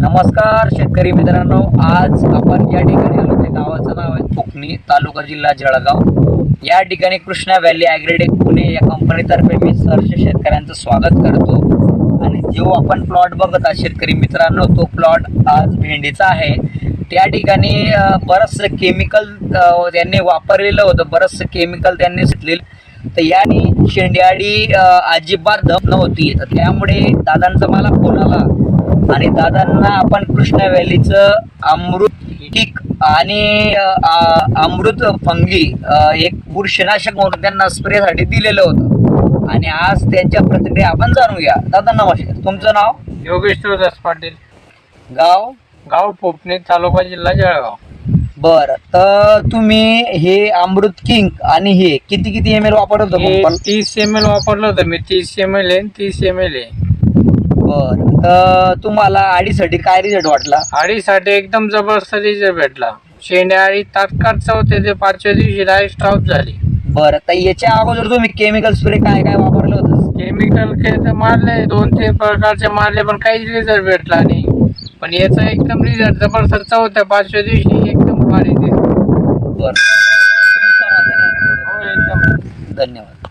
नमस्कार शेतकरी मित्रांनो. आज आपण या ठिकाणी आलो. ते गावाचं नाव आहे कोकणी तालुका जिल्हा जळगाव. या ठिकाणी कृष्णा व्हॅली ॲग्रेडेक पुणे या कंपनीतर्फे मी सर्व शेतकऱ्यांचं स्वागत करतो. आणि जो आपण प्लॉट बघत आहात शेतकरी मित्रांनो तो प्लॉट आज भेंडीचा आहे. त्या ठिकाणी बरंचसं केमिकल त्यांनी वापरलेलं होतं. बरंचसं केमिकल त्यांनी घेतलेलं. तर याने शेंड्याडी अजिबात दम नव्हती. तर त्यामुळे दादांचा मला फोन आला. आणि दादांना आपण कृष्णा व्हॅलीचं अमृत किक आणि अमृत फंगी एक बुरशीनाशक म्हणून त्यांना स्प्रेसाठी दिलेलं होतं. आणि आज त्यांच्या प्रतिक्रिया आपण जाणूया. दादा नमस्कार. तुमचं नाव? योगेश दास पाटील. गाव? गाव पोपणे तालुका जिल्हा जळगाव. बरं. तर तुम्ही हे अमृत किंग आणि हे किती किती एम एल वापरत होतं हे तीस एम एल वापरलं होतं मी. तीस एम एल आहे तीस एम एल आहे. बरं. तर तुम्हाला आडीसाठी काय रिझल्ट वाटला? आडीसाठी एकदम जबरदस्त रिझल्ट भेटला. शेंड्या आळी तात्काळ चौथे ते पाचव्या दिवशी डायरेक्ट स्टॉप झाली. बरं तर याच्या अगोदर तुम्ही केमिकल स्प्रे काय काय वापरलं होतं? केमिकल के तर मारले दोन तीन प्रकारचे मारले पण काहीच रिझल्ट भेटला नाही. पण याचा एकदम रिझल्ट जबरदस्त चौथ्या पाचव्या दिवशी एकदम भारी दिसतो बरं. हो एकदम. धन्यवाद.